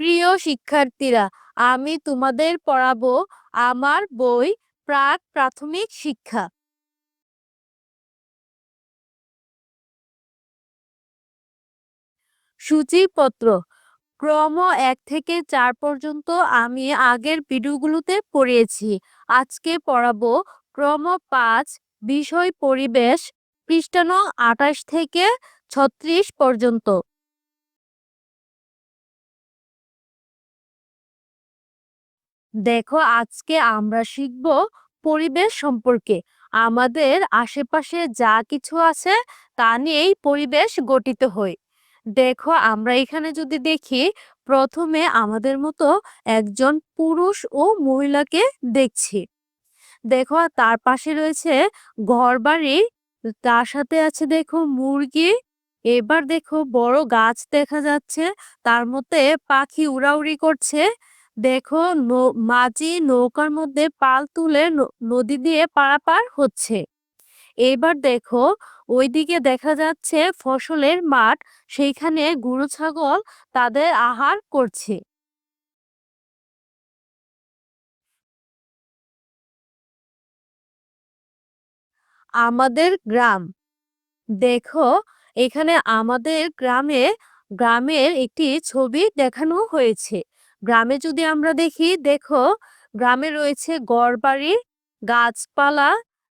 প্রিয় শিক্ষার্থীরা, আমি তোমাদের পড়াবো আমার বই প্রাক প্রাথমিক শিক্ষা। সূচিপত্র, ক্রম এক থেকে চার পর্যন্ত আমি আগের ভিডিওগুলোতে পড়িয়েছি। আজকে পড়াবো ক্রম পাঁচ, বিষয় পরিবেশ, পৃষ্ঠা আঠাশ থেকে ছত্রিশ পর্যন্ত। দেখো আজকে আমরা শিখব পরিবেশ সম্পর্কে। আমাদের আশেপাশে যা কিছু আছে তা নিয়েই পরিবেশ গঠিত হয়। দেখো আমরা এখানে যদি দেখি, প্রথমে আমাদের মতো একজন পুরুষ ও মহিলাকে দেখছি। দেখো তার পাশে রয়েছে ঘরবাড়ি, তার সাথে আছে দেখো মুরগি, এবার দেখো বড় গাছ দেখা যাচ্ছে, তার মধ্যে পাখি উড়াউড়ি করছে। দেখো মাঝি নৌকার মধ্যে পাল তুলে নদী দিয়ে পারাপার হচ্ছে। এবার দেখো, ওইদিকে দেখা যাচ্ছে ফসলের মাঠ, সেইখানে গরু, ছাগল তাদের আহার করছে। আমাদের গ্রাম। দেখো, এখানে আমাদের গ্রামে, গ্রামের একটি ছবি দেখানো হয়েছে। গ্রামে যদি আমরা দেখি, দেখো গ্রামে রয়েছে ঘরবাড়ি গাছপালা,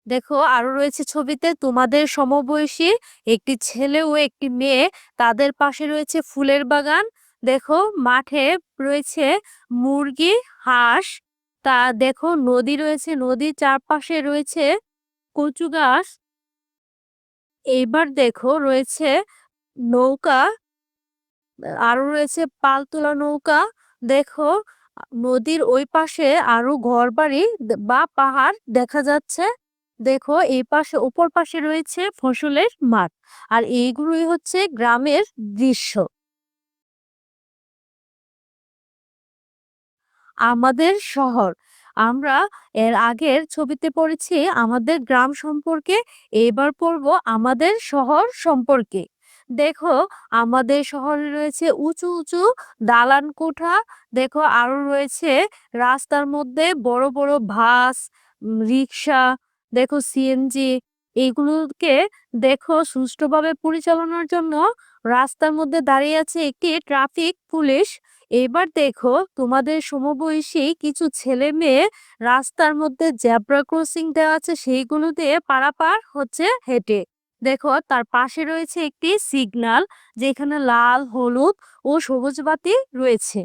দেখো আরও রয়েছে ছবিতে তোমাদের সমবয়সী একটি ছেলে ও একটি মেয়ে। তাদের পাশে রয়েছে ফুলের বাগান, দেখো মাঠে রয়েছে মুরগি, হাঁস, তা দেখো নদী রয়েছে, নদীর চারপাশে রয়েছে কচু গাছ। এইবার দেখো রয়েছে নৌকা, আরও রয়েছে পালতোলা নৌকা। দেখো, নদীর ওই পাশে আরও ঘরবাড়ি দে- বা পাহাড় দেখা যাচ্ছে। দেখো, এই পাশে উপর পাশে রয়েছে ফসলের মাঠ। আর এইগুলোই হচ্ছে গ্রামের দৃশ্য। আমাদের শহর। আমরা এর আগের ছবিতে পড়েছি, আমাদের গ্রাম সম্পর্কে। এবার পড়ব আমাদের শহর সম্পর্কে। দেখো, আমাদের শহরে রয়েছে উঁচু উঁচু দালান কোঠা। দেখো, আরও রয়েছে রাস্তার মধ্যে বড় বড় বাস রিক্সা, দেখো সিএনজি এইগুলোকে দেখো সুষ্ঠুভাবে পরিচালনার জন্য রাস্তার মধ্যে দাঁড়িয়ে আছে একটি ট্রাফিক পুলিশ। এবার দেখো, তোমাদের সমবয়সী কিছু ছেলে মেয়ে রাস্তার মধ্যে জেব্রা ক্রসিং দেওয়া আছে, সেইগুলো দিয়ে পারাপার হচ্ছে হেঁটে। দেখো, তার পাশে রয়েছে একটি সিগন্যাল যেখানে লাল, হলুদ ও সবুজ বাতি রয়েছে।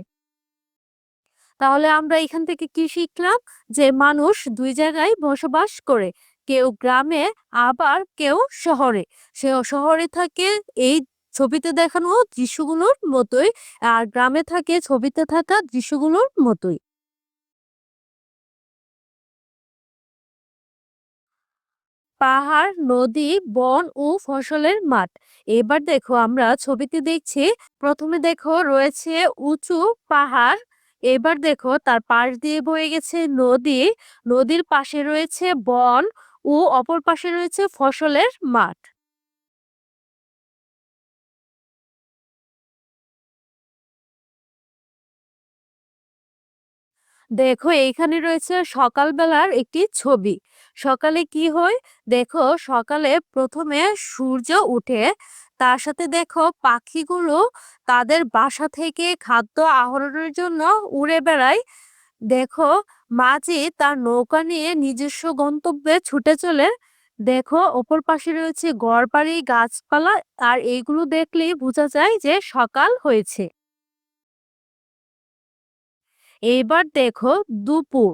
তাহলে আমরা এখান থেকে কি শিখলাম? যে মানুষ দুই জায়গায় বসবাস করে, কেউ গ্রামে, আবার কেউ শহরে। সে শহরে থাকে এই ছবিতে দেখানো দৃশ্যগুলোর মতোই, আর গ্রামে থাকে ছবিতে থাকা দৃশ্যগুলোর মতোই। পাহাড়, নদী, বন ও ফসলের মাঠ। এবার দেখো আমরা ছবিতে দেখছি, প্রথমে দেখো রয়েছে উঁচু পাহাড়, এবার দেখো তার পাশ দিয়ে বয়ে গেছে নদী, নদীর পাশে রয়েছে বন ও অপর পাশে রয়েছে ফসলের মাঠ। দেখো এইখানে রয়েছে সকালবেলার একটি ছবি। সকালে কি হয়? দেখো সকালে প্রথমে সূর্য উঠে তার সাথে দেখো পাখিগুলো তাদের বাসা থেকে খাদ্য আহরণের জন্য উড়ে বেড়ায়। দেখো মাঝি তার নৌকা নিয়ে নিজস্ব গন্তব্যে ছুটে চলে। দেখো ওপর পাশে রয়েছে ঘরবাড়ি গাছপালা আর এইগুলো দেখলেই বোঝা যায় যে সকাল হয়েছে। এইবার দেখো দুপুর।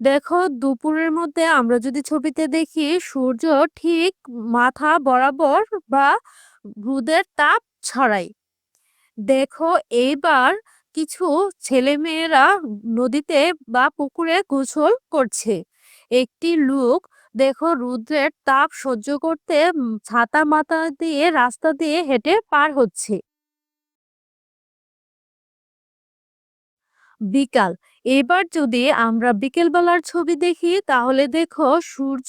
দেখো দুপুরের মধ্যে আমরা যদি ছবিতে দেখি সূর্য ঠিক মাথা বরাবর বা রোদের তাপ ছড়ায় দেখো এইবার কিছু ছেলেমেয়েরা নদীতে বা পুকুরে গোসল করছে। একটি লোক দেখো রোদের তাপ সহ্য করতে ছাতা মাথা দিয়ে রাস্তা দিয়ে হেঁটে পার হচ্ছে। বিকাল এবার যদি আমরা বিকেলবেলার ছবি দেখি, তাহলে দেখো সূর্য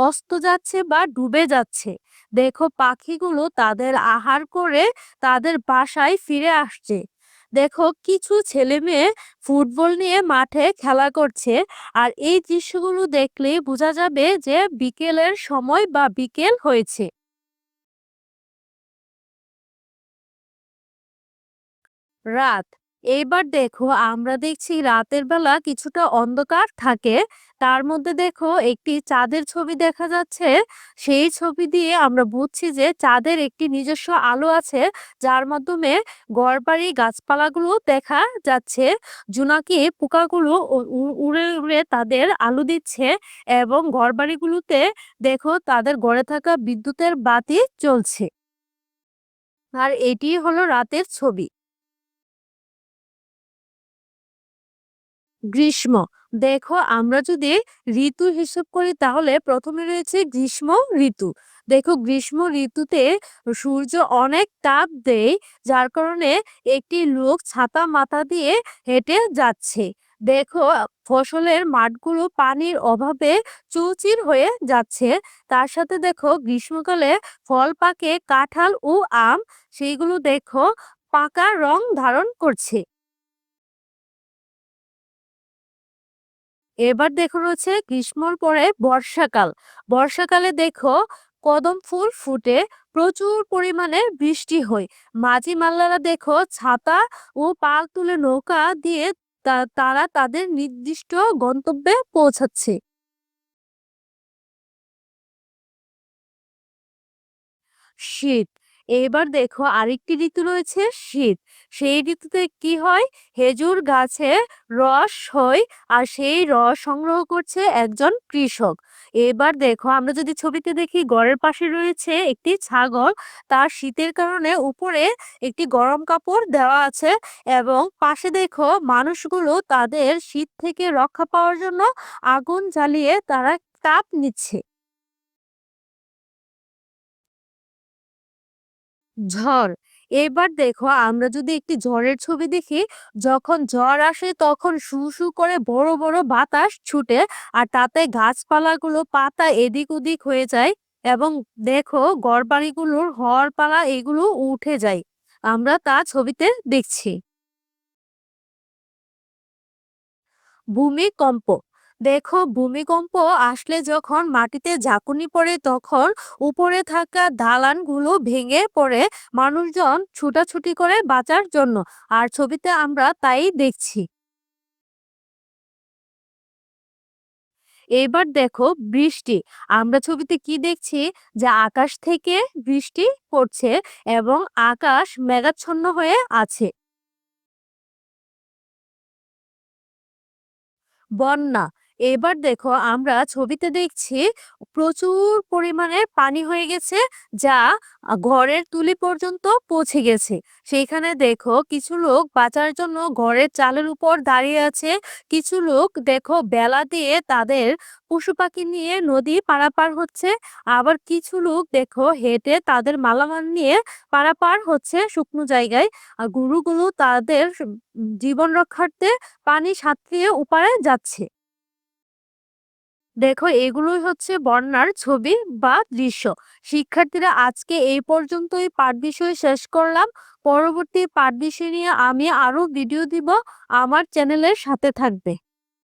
অস্ত যাচ্ছে বা ডুবে যাচ্ছে। দেখো পাখিগুলো তাদের আহার করে তাদের বাসায় ফিরে আসছে। দেখো কিছু ছেলে মেয়ে ফুটবল নিয়ে মাঠে খেলা করছে। আর এই দৃশ্যগুলো দেখলেই বোঝা যাবে যে বিকেলের সময় বা বিকেল হয়েছে। রাত এইবার দেখো, আমরা দেখছি রাতের বেলা কিছুটা অন্ধকার থাকে। তার মধ্যে দেখো, একটি চাঁদের ছবি দেখা যাচ্ছে। সেই ছবি দিয়ে আমরা বুঝছি যে চাঁদের একটি নিজস্ব আলো আছে, যার মাধ্যমে ঘরবাড়ি গাছপালাগুলো দেখা যাচ্ছে। জোনাকি পোকাগুলো উড়ে উড়ে তাদের আলো দিচ্ছে এবং ঘরবাড়িগুলোতে দেখো, তাদের গড়ে থাকা বিদ্যুতের বাতি চলছে আর এটি হলো রাতের ছবি। গ্রীষ্ম। দেখো, আমরা যদি ঋতু হিসেব করি, তাহলে প্রথমে রয়েছে গ্রীষ্ম, ঋতু। দেখো, গ্রীষ্ম ঋতুতে সূর্য অনেক তাপ দেয়, যার কারণে একটি লোক ছাতা মাথা দিয়ে হেঁটে যাচ্ছে। দেখো, ফসলের মাঠগুলো পানির অভাবে চৌচির হয়ে যাচ্ছে। তার সাথে দেখো, গ্রীষ্মকালে ফল পাকে কাঁঠাল ও আম, সেইগুলো দেখো পাকা রং ধারণ করছে। এবার দেখো রয়েছে গ্রীষ্মর পরে বর্ষাকাল। বর্ষাকালে দেখো কদম ফুল ফুটে, প্রচুর পরিমাণে বৃষ্টি হয়। মাঝি মাল্লারা দেখো ছাতা ও পাল তুলে নৌকা দিয়ে তারা তাদের নির্দিষ্ট গন্তব্যে পৌঁছাচ্ছে। শীত এবার দেখো আরেকটি ঋতু রয়েছে শীত। সেই ঋতুতে কি হয়? হেজুর গাছে রস হয় আর সেই রস সংগ্রহ করছে একজন কৃষক। এবার দেখো আমরা যদি ছবিতে দেখি ঘরের পাশে রয়েছে একটি ছাগল। তার শীতের কারণে উপরে একটি গরম কাপড় দেওয়া আছে এবং পাশে দেখো মানুষগুলো তাদের শীত থেকে রক্ষা পাওয়ার জন্য আগুন জ্বালিয়ে তারা তাপ নিচ্ছে। ঝড়। এবার দেখো আমরা যদি একটি ঝড়ের ছবি দেখি, যখন ঝড় আসে তখন শু শু করে বড় বড় বাতাস ছুটে আর তাতে গাছপালাগুলো পাতা এদিক ওদিক হয়ে যায় এবং দেখো ঘরবাড়িগুলোর হরপালা এগুলো উঠে যায়। আমরা তা ছবিতে দেখছি। ভূমিকম্প দেখো, ভূমিকম্প আসলে যখন মাটিতে ঝাঁকুনি পড়ে, তখন উপরে থাকা দালানগুলো ভেঙে পড়ে মানুষজন ছুটাছুটি করে বাঁচার জন্য। আর ছবিতে আমরা তাই দেখছি। এবার দেখো, বৃষ্টি। আমরা ছবিতে কি দেখছি? যে আকাশ থেকে বৃষ্টি পড়ছে এবং আকাশ মেঘাচ্ছন্ন হয়ে আছে। বন্যা। এবার দেখো আমরা ছবিতে দেখছি প্রচুর পরিমাণে পানি হয়ে গেছে যা ঘরের তুলি পর্যন্ত পৌঁছে গেছে। সেইখানে দেখো কিছু লোক বাঁচার জন্য ঘরের চালের উপর দাঁড়িয়ে আছে। কিছু লোক দেখো বেলা দিয়ে তাদের পশু পাখি নিয়ে নদী পারাপার হচ্ছে। আবার কিছু লোক দেখো হেঁটে তাদের মালামাল নিয়ে পারাপার হচ্ছে শুকনো জায়গায়। আর গরুগুলো তাদের জীবন রক্ষার্থে পানি সাঁতরিয়ে উপারে যাচ্ছে। দেখো, এগুলোই হচ্ছে বন্যার ছবি বা দৃশ্য। শিক্ষার্থীরা আজকে এই পর্যন্তই পাঠ বিষয় শেষ করলাম। পরবর্তী পাঠ বিষয় নিয়ে আমি আরও ভিডিও দিব। আমার চ্যানেলের সাথে থাকবে।